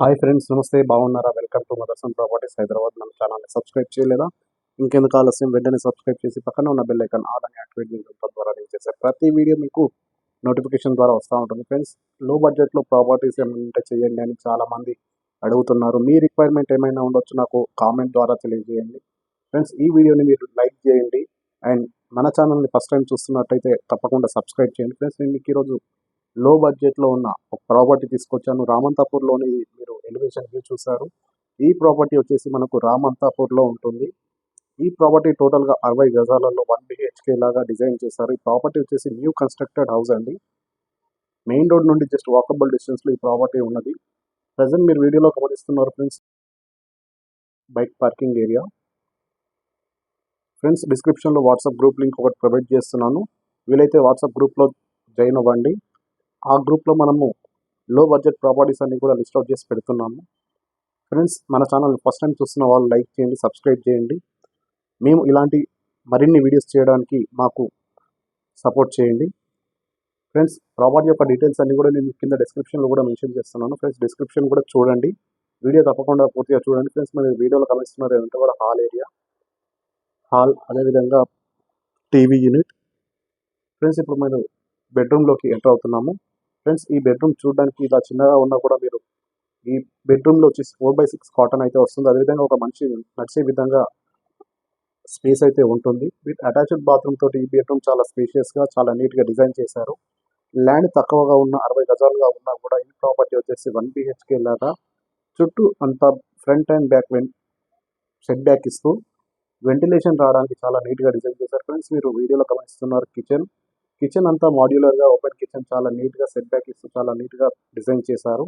Hi friends నమస్తే బాగున్నారా? Welcome to Motherson Properties Hyderabad. మన ఛానల్ని సబ్స్క్రైబ్ చేయలేదా? ఇంకెందుకు ఆలస్యం? వెంటనే సబ్స్క్రైబ్ చేసి పక్కన ఉన్న బెల్ ఐకాన్ ఆల్ అని యాక్టివేట్ చేయడం ద్వారా నేను చేసే ప్రతి వీడియో మీకు నోటిఫికేషన్ ద్వారా వస్తూ ఉంటుంది. ఫ్రెండ్స్లో బడ్జెట్లో ప్రాపర్టీస్ ఏమంటే చేయండి అని చాలామంది అడుగుతున్నారు. మీ రిక్వైర్మెంట్ ఏమైనా ఉండొచ్చు నాకు కామెంట్ ద్వారా తెలియజేయండి. ఫ్రెండ్స్ ఈ వీడియోని మీరు లైక్ చేయండి. అండ్ మన ఛానల్ని ఫస్ట్ టైం చూస్తున్నట్టయితే తప్పకుండా సబ్స్క్రైబ్ చేయండి. ఫ్రెండ్స్ నేను మీకు ఈరోజు లో బడ్జెట్లో ఉన్న ఒక ప్రాపర్టీ తీసుకొచ్చాను. రామంతాపూర్లోని మీరు ఎలివేషన్ వ్యూ చూసారు ఈ ప్రాపర్టీ వచ్చేసి మనకు రామంతాపూర్లో ఉంటుంది. ఈ ప్రాపర్టీ టోటల్గా అరవై గజాలలో వన్ బిహెచ్కే లాగా డిజైన్ చేశారు. ఈ ప్రాపర్టీ వచ్చేసి న్యూ కన్స్ట్రక్టెడ్ హౌస్ అండి. మెయిన్ రోడ్ నుండి జస్ట్ వాకబుల్ డిస్టెన్స్లో ఈ ప్రాపర్టీ ఉన్నది. ప్రజెంట్ మీరు వీడియోలో గమనిస్తున్నారు friends. Bike parking area. Friends డిస్క్రిప్షన్లో వాట్సాప్ గ్రూప్ లింక్ ఒకటి ప్రొవైడ్ చేస్తున్నాను. వీలైతే వాట్సాప్ గ్రూప్లో జాయిన్ అవ్వండి. ఆ గ్రూప్లో మనము లో బడ్జెట్ ప్రాపర్టీస్ అన్ని కూడా లిస్ట్ అవుట్ చేసి పెడుతున్నాము. ఫ్రెండ్స్ మన ఛానల్ ఫస్ట్ టైం చూస్తున్న వాళ్ళు లైక్ చేయండి సబ్స్క్రైబ్ చేయండి. మేము ఇలాంటి మరిన్ని వీడియోస్ చేయడానికి మాకు సపోర్ట్ చేయండి. ఫ్రెండ్స్ ప్రాపర్టీ యొక్క డీటెయిల్స్ అన్ని కూడా నేను కింద డిస్క్రిప్షన్లో కూడా మెన్షన్ చేస్తున్నాను. ఫ్రెండ్స్ డిస్క్రిప్షన్ కూడా చూడండి. వీడియో తప్పకుండా పూర్తిగా చూడండి. ఫ్రెండ్స్ మీరు వీడియోలో గమనిస్తున్నారు ఏంటంటే కూడా హాల్ ఏరియా హాల్ అదేవిధంగా టీవీ యూనిట్ ఫ్రెండ్స్ ఇప్పుడు మీరు బెడ్రూమ్లోకి ఎంటర్ అవుతున్నాము. ఫ్రెండ్స్ ఈ బెడ్రూమ్ చూడడానికి ఇలా చిన్నగా ఉన్నా కూడా మీరు ఈ బెడ్రూమ్లో వచ్చేసి ఫోర్ బై సిక్స్ కాటన్ అయితే వస్తుంది. అదేవిధంగా ఒక మనిషి నడిచే విధంగా స్పేస్ అయితే ఉంటుంది. విత్ అటాచ్డ్ బాత్రూమ్ తోటి ఈ బెడ్రూమ్ చాలా స్పేషియస్గా చాలా నీట్గా డిజైన్ చేశారు. ల్యాండ్ తక్కువగా ఉన్న అరవై గజాలుగా ఉన్నా కూడా ఈ ప్రాపర్టీ వచ్చేసి వన్ బిహెచ్కే లాగా చుట్టూ అంతా front and back when set back ఇస్తూ వెంటిలేషన్ రావడానికి చాలా నీట్గా డిజైన్ చేశారు. ఫ్రెండ్స్ మీరు వీడియోలో గమనిస్తున్నారు కిచెన్ కిచెన్ అంతా మాడ్యులర్గా ఓపెన్ కిచెన్ చాలా నీట్గా సెట్ బ్యాక్ ఇస్తూ చాలా నీట్గా డిజైన్ చేశారు.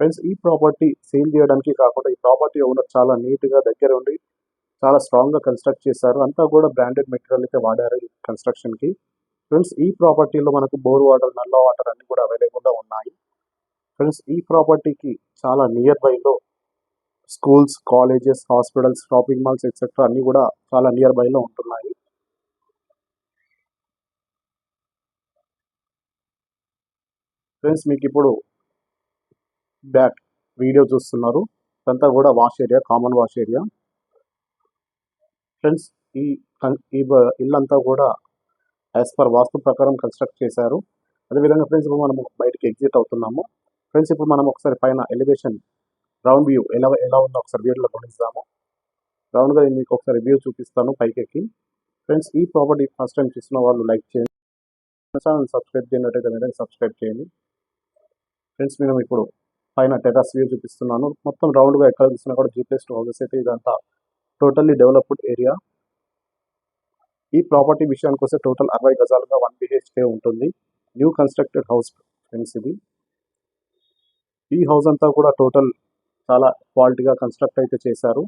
ఫ్రెండ్స్ ఈ ప్రాపర్టీ సేల్ చేయడానికి కాకుండా ఈ ప్రాపర్టీ ఓనర్ చాలా నీట్గా దగ్గర ఉండి చాలా స్ట్రాంగ్గా కన్స్ట్రక్ట్ చేశారు. అంతా కూడా బ్రాండెడ్ మెటీరియల్ అయితే వాడారు ఈ కన్స్ట్రక్షన్కి ఫ్రెండ్స్ ఈ ప్రాపర్టీలో మనకు బోర్ వాటర్ నల్ల వాటర్ అన్ని కూడా అవైలబుల్గా ఉన్నాయి. ఫ్రెండ్స్ ఈ ప్రాపర్టీకి చాలా near బైలో schools colleges hospitals shopping malls etcetera అన్నీ కూడా చాలా నియర్ బైలో ఉంటున్నాయి. ఫ్రెండ్స్ మీకు ఇప్పుడు బ్యాక్ వీడియో చూస్తున్నారు. ఇదంతా కూడా wash area common wash area friends ఈ ఈ ఇల్లంతా కూడా యాజ్ పర్ వాస్తు ప్రకారం కన్స్ట్రక్ట్ చేశారు. అదేవిధంగా ఫ్రెండ్స్ ఇప్పుడు మనము బయటకు ఎగ్జిట్ అవుతున్నాము. ఫ్రెండ్స్ ఇప్పుడు మనం ఒకసారి పైన ఎలివేషన్ రౌండ్ వ్యూ ఎలా ఎలా ఉందో ఒకసారి వీడియోలో గమనిస్తాము రౌండ్గా నేను మీకు ఒకసారి వ్యూ చూపిస్తాను పైకెక్కి. ఫ్రెండ్స్ ఈ ప్రాపర్టీ ఫస్ట్ టైం చూసిన వాళ్ళు లైక్ చేయండి. ఛానల్ సబ్స్క్రైబ్ చేయనట్టయితే వెంటనే సబ్స్క్రైబ్ చేయండి. ఫ్రెండ్స్ నేను ఇప్పుడు పైన టెరాస్ వ్యూ చూపిస్తున్నాను. మొత్తం రౌండ్గా ఎక్కడ చూసినా కూడా జీపీఎస్ టూ హౌసెస్ అయితే ఇదంతా టోటల్లీ డెవలప్డ్ ఏరియా ఈ ప్రాపర్టీ విషయానికి వస్తే టోటల్ అరవై గజాలుగా వన్ బిహెచ్కే ఉంటుంది. న్యూ కన్స్ట్రక్టెడ్ హౌస్ ఫ్రెండ్స్ ఇది. ఈ హౌస్ అంతా కూడా టోటల్ చాలా క్వాలిటీగా కన్స్ట్రక్ట్ అయితే చేశారు.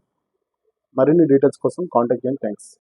మరిన్ని డీటెయిల్స్ కోసం కాంటాక్ట్ చేయండి. థ్యాంక్స్